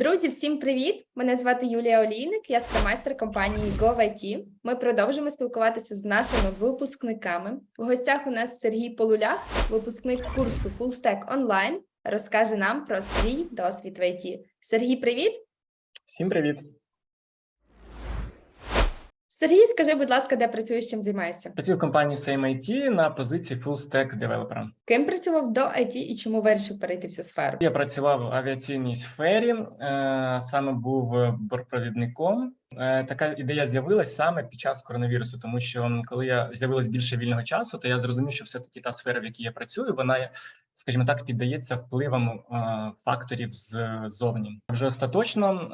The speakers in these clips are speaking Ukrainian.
Друзі, всім привіт! Мене звати Юлія Олійник, я скромайстер компанії GoVIT. Ми продовжуємо спілкуватися з нашими випускниками. В гостях у нас Сергій Полулях, випускник курсу FullStack Online, розкаже нам про свій досвід в IT. Сергій, привіт! Всім привіт. Сергій, скажи, будь ласка, де працюєш, чим займаєшся? Працюю в компанії Same IT на позиції Full Stack Developer. Ким працював до IT і чому вирішив перейти в цю сферу? Я працював в авіаційній сфері, е, саме був бортпровідником. Е, Така ідея з'явилась саме під час коронавірусу, тому що коли я з'явилось більше вільного часу, то я зрозумів, що все таки та сфера, в якій я працюю, вона, скажімо так, піддається впливам е, факторів ззовні. Вже остаточно.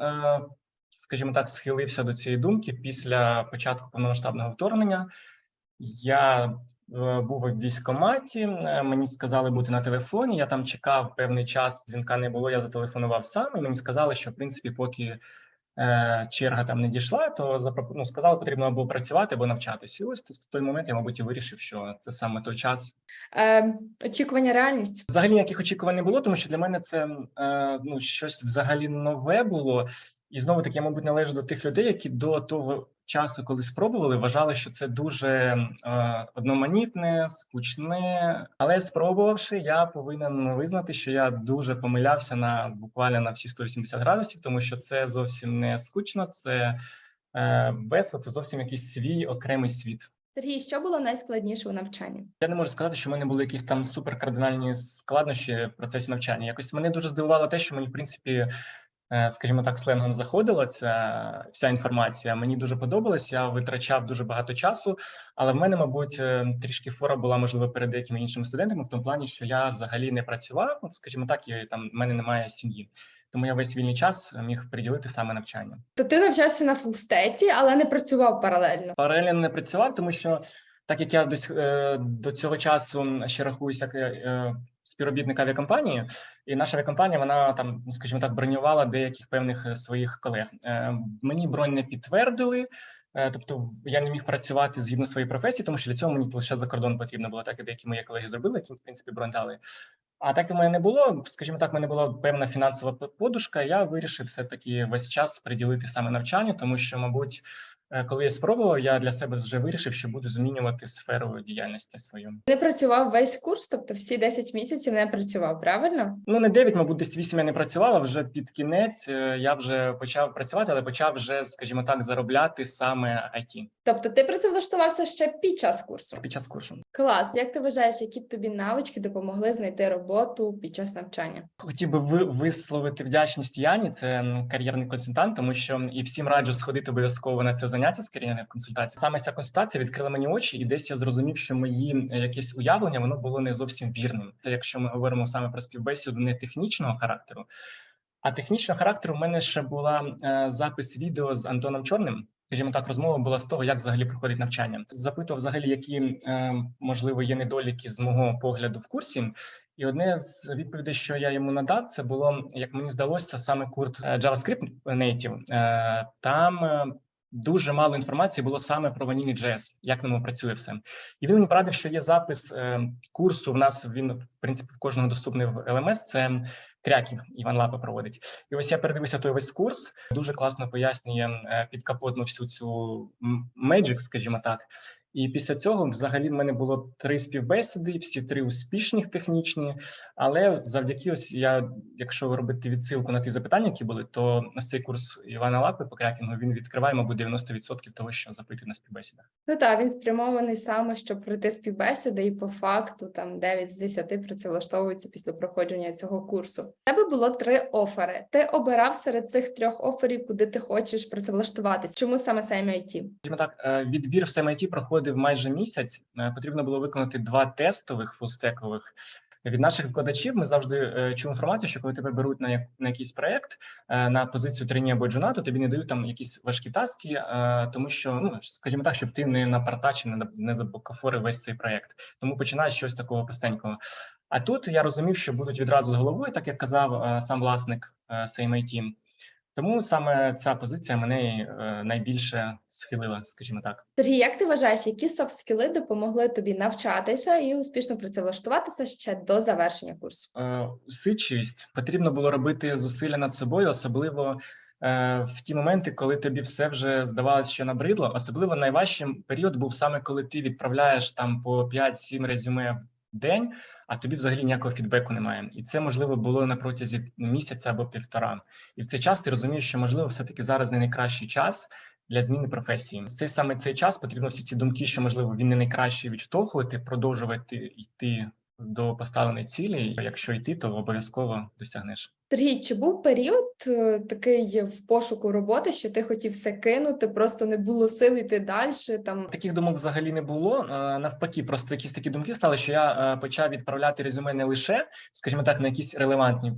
Скажімо так, схилився до цієї думки після початку повномасштабного вторгнення. Я е, був у військкоматі, е, мені сказали бути на телефоні. Я там чекав певний час, дзвінка не було. Я зателефонував сам. І мені сказали, що в принципі, поки е, черга там не дійшла, то запропо- ну, сказали, потрібно або працювати, або навчатися. І ось в той момент я, мабуть, і вирішив, що це саме той час. Е, очікування реальність. Взагалі ніяких очікувань не було, тому що для мене це е, ну щось взагалі нове було. І знову таки, я, мабуть, належу до тих людей, які до того часу, коли спробували, вважали, що це дуже е, одноманітне, скучне. Але спробувавши, я повинен визнати, що я дуже помилявся на буквально на всі 180 градусів, тому що це зовсім не скучно, це е, весело, це зовсім якийсь свій окремий світ. Сергій, що було найскладніше у навчанні? Я не можу сказати, що в мене були якісь там суперкардинальні складнощі в процесі навчання. Якось мене дуже здивувало те, що мені, в принципі, скажімо так, сленгом заходила ця вся інформація. Мені дуже подобалось. Я витрачав дуже багато часу, але в мене, мабуть, е, трішки фора була можливо перед деякими іншими студентами, в тому плані, що я взагалі не працював. Скажімо так, і там в мене немає сім'ї. Тому я весь вільний час міг приділити саме навчанню. То ти навчався на фулстеці, але не працював паралельно. Паралельно не працював, тому що так як я до, е, до цього часу ще рахуюся як е, співробітник авіакомпанії, і наша авіакомпанія, вона там, скажімо так, бронювала деяких певних е, своїх колег. Е, Мені бронь не підтвердили. е, Тобто я не міг працювати згідно своєї професії, тому що для цього мені лише за кордон потрібно було, так і деякі мої колеги зробили, які в принципі бронь дали. А так як в мене не було, скажімо так, в мене була певна фінансова подушка. Я вирішив все таки весь час приділити саме навчанню, тому що, мабуть, коли я спробував, я для себе вже вирішив, що буду змінювати сферу діяльності свою. Не працював весь курс, тобто всі 10 місяців не працював, правильно? Ну не 9, мабуть, десь 8 я не працював, а вже під кінець е, я вже почав працювати, але почав вже, скажімо так, заробляти саме IT Тобто ти працевлаштувався ще під час курсу. під час курсу. Клас. Як ти вважаєш, які тобі навички допомогли знайти роботу під час навчання? Хотів би висловити вдячність Яні, це кар'єрний консультант, тому що і всім раджу сходити обов'язково на це заняття з кар'єрної консультації. Саме ця консультація відкрила мені очі, і десь я зрозумів, що мої е, якесь уявлення воно було не зовсім вірним. Та якщо ми говоримо саме про співбесіду не технічного характеру, а технічного характеру, в мене ще була е, запис відео з Антоном Чорним. Скажімо так, розмова була з того, як взагалі проходить навчання. Запитував взагалі, які е, можливо є недоліки з мого погляду в курсі. І одне з відповідей, що я йому надав, це було як мені здалося, саме курт JavaScript Native. Там дуже мало інформації було саме про Vanilla JS, як на ньому працює все. І він мені порадив, що є запис е, курсу. В нас він в принципі в кожного доступний в LMS, Це Крякін Іван Лапа проводить. І ось я передивився той весь курс. Дуже класно пояснює е, підкапотну всю цю меджик, скажімо так. І після цього взагалі в мене було три співбесіди, всі три успішних технічні. Але завдяки ось я, якщо робити відсилку на ті запитання, які були, то ось цей курс Івана Лапи по крякінгу він відкриває, мабуть, 90% того, що запитує на співбесідах. Ну так, він спрямований саме, щоб пройти співбесіди, і по факту там 9 з 10 працевлаштовуються після проходження цього курсу. У тебе було три офери. Ти обирав серед цих трьох оферів, куди ти хочеш працевлаштуватись. Чому саме саме IT? Так, е, відбір в SMIT проходив майже місяць. Е, Потрібно було виконати два тестових фулстекових. Від наших викладачів ми завжди е, чули інформацію, що коли тебе беруть на, як, на якийсь проект е, на позицію трені або джуна, то тобі не дають там якісь важкі таски, е, тому що, ну скажімо так, щоб ти не напартачив, не, не забокафорив весь цей проект. Тому починаєш щось такого простенького. А тут я розумів, що будуть відразу з головою, так як казав е, сам власник е, SameIT. Тому саме ця позиція мене е, найбільше схилила, скажімо так. Сергій, як ти вважаєш, які софт-скіли допомогли тобі навчатися і успішно працевлаштуватися ще до завершення курсу? Е, Усидчивість потрібно було робити зусилля над собою, особливо е, в ті моменти, коли тобі все вже здавалось, що набридло. Особливо найважчим період був саме коли ти відправляєш там по 5-7 резюме день, а тобі взагалі ніякого фідбеку немає. І це можливо було на протязі місяця або півтора. І в цей час ти розумієш, що можливо все таки зараз не найкращий час. Для зміни професії В цей саме цей час потрібно всі ці думки, що можливо він не найкращий відштовхувати, продовжувати йти до поставленої цілі. Якщо йти, то обов'язково досягнеш. Сергій, чи був період е, такий в пошуку роботи, що ти хотів все кинути, просто не було сил йти далі? Там Таких думок взагалі не було. Е, Навпаки, просто якісь такі думки стали, що я е, почав відправляти резюме не лише, скажімо так, на якісь релевантні,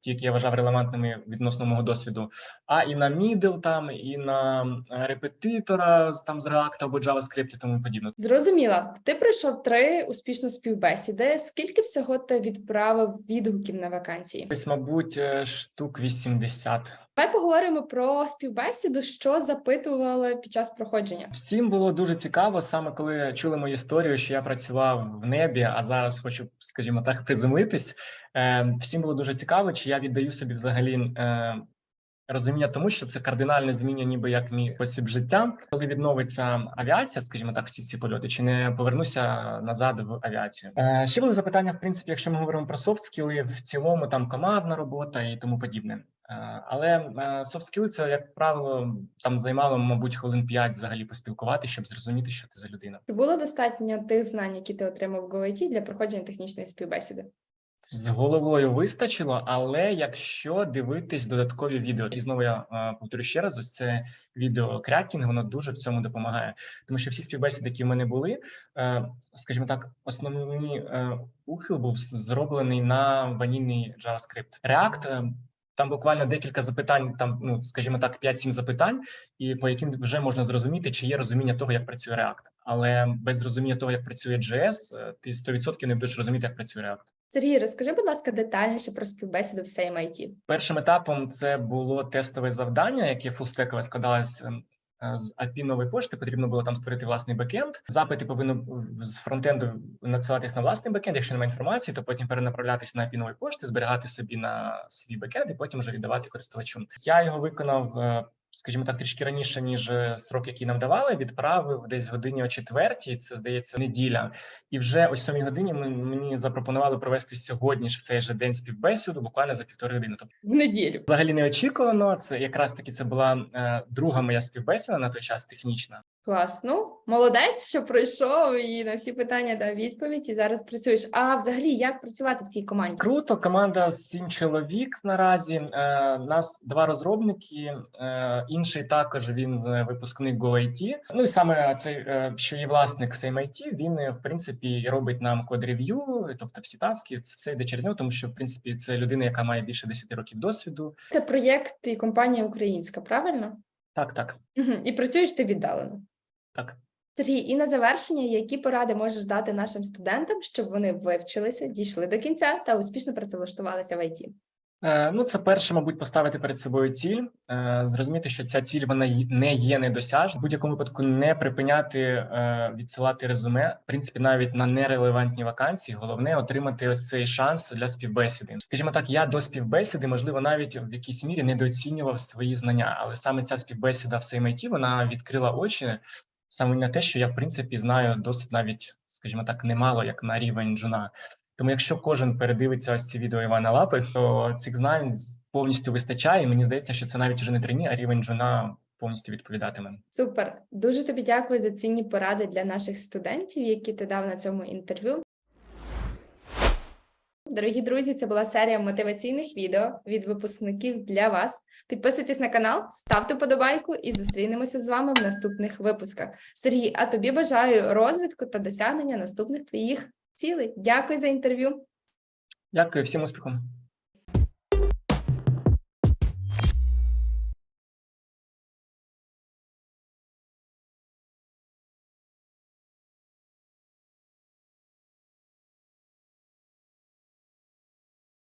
ті, які я вважав релевантними відносно мого досвіду, а і на мідл, там, і на репетитора там з React або JavaScript і тому подібне. зрозуміла, ти пройшов три успішно співбесіди. Скільки всього ти відправив відгуків на вакансії? Десь, мабуть, е, штук 80. Давай поговоримо про співбесіду, що запитували під час проходження. Всім було дуже цікаво, саме коли чули мою історію, що я працював в небі, а зараз хочу, скажімо так, приземлитись. Е, Всім було дуже цікаво, чи я віддаю собі взагалі е, розуміння тому, що це кардинально змінює ніби як мій спосіб життя. Коли відновиться авіація, скажімо так, всі ці польоти, чи не повернуся назад в авіацію? Е, Ще були запитання, в принципі, якщо ми говоримо про софт-скіли, в цілому там командна робота і тому подібне. Е, Але софт-скіли це, як правило, там займало, мабуть, хвилин 5 взагалі поспілкувати, щоб зрозуміти, що ти за людина. Було достатньо тих знань, які ти отримав в GoIT для проходження технічної співбесіди? З головою вистачило, але якщо дивитись додаткові відео, і знову я е, повторю ще раз, ось це відео крякінг, воно дуже в цьому допомагає, тому що всі співбесіди, які в мене були, е, скажімо так, основний е, ухил був зроблений на ванільний JavaScript. React е, там буквально декілька запитань, там, ну скажімо так, 5-7 запитань, і по яким вже можна зрозуміти, чи є розуміння того, як працює React. Але без розуміння того, як працює JS, е, ти 100% не будеш розуміти, як працює React. Сергій, розкажи, будь ласка, детальніше про співбесіду в SameIT. Першим етапом це було тестове завдання, яке фулстекове складалось ем, е, з API нової пошти. Потрібно було там створити власний бекенд. Запити повинні з фронтенду надсилатись на власний бекенд. Якщо немає інформації, то потім перенаправлятись на API нової пошти, зберігати собі на свій бекенд і потім вже віддавати користувачу. Я його виконав. Скажімо так, трішки раніше ніж е, срок, який нам давали, відправив десь годині о четвертій. Це здається неділя. І вже о сьомій годині ми- мені запропонували провести сьогодні ж в цей же день співбесіду, буквально за півтори години. Тобто В неділю. Взагалі неочікувано. Це якраз таки це була е, друга моя співбесіда на той час технічна. Клас. Ну, молодець, що пройшов і на всі питання дав відповідь, і зараз працюєш. А взагалі, як працювати в цій команді? Круто, команда сім чоловік наразі. Е, нас два розробники. Е, інший також він е, випускник GoIT. Ну і саме цей, е, що є власник SameIT, він е, в принципі робить нам код рев'ю, тобто всі таски. Це все йде через нього, тому що в принципі це людина, яка має більше 10 років досвіду. Це проєкт і компанія українська, правильно? Так, так, Угу. І працюєш ти віддалено. Так. Сергій, і на завершення, які поради можеш дати нашим студентам, щоб вони вивчилися, дійшли до кінця та успішно працевлаштувалися в ІТ? Е, Ну, це перше, мабуть, поставити перед собою ціль, е, зрозуміти, що ця ціль вона не є недосяжна. В будь-якому випадку не припиняти е, відсилати резюме. В принципі, навіть на нерелевантні вакансії. Головне отримати ось цей шанс для співбесіди. Скажімо так, я до співбесіди, можливо, навіть в якійсь мірі недооцінював свої знання, але саме ця співбесіда в CMIT, вона відкрила очі саме на те, що я в принципі знаю досить навіть, скажімо так, немало як на рівень джуна. Тому, якщо кожен передивиться ось ці відео Івана Лапи, то цих знань повністю вистачає. І мені здається, що це навіть вже не трені, а рівень джуна повністю відповідатиме. Супер. Дуже тобі дякую за цінні поради для наших студентів, які ти дав на цьому інтерв'ю. Дорогі друзі, це була серія мотиваційних відео від випускників для вас. Підписуйтесь на канал, ставте подобайку і зустрінемося з вами в наступних випусках. Сергій, а тобі бажаю розвитку та досягнення наступних твоїх цілей. Дякую за інтерв'ю. Дякую всім успіхом.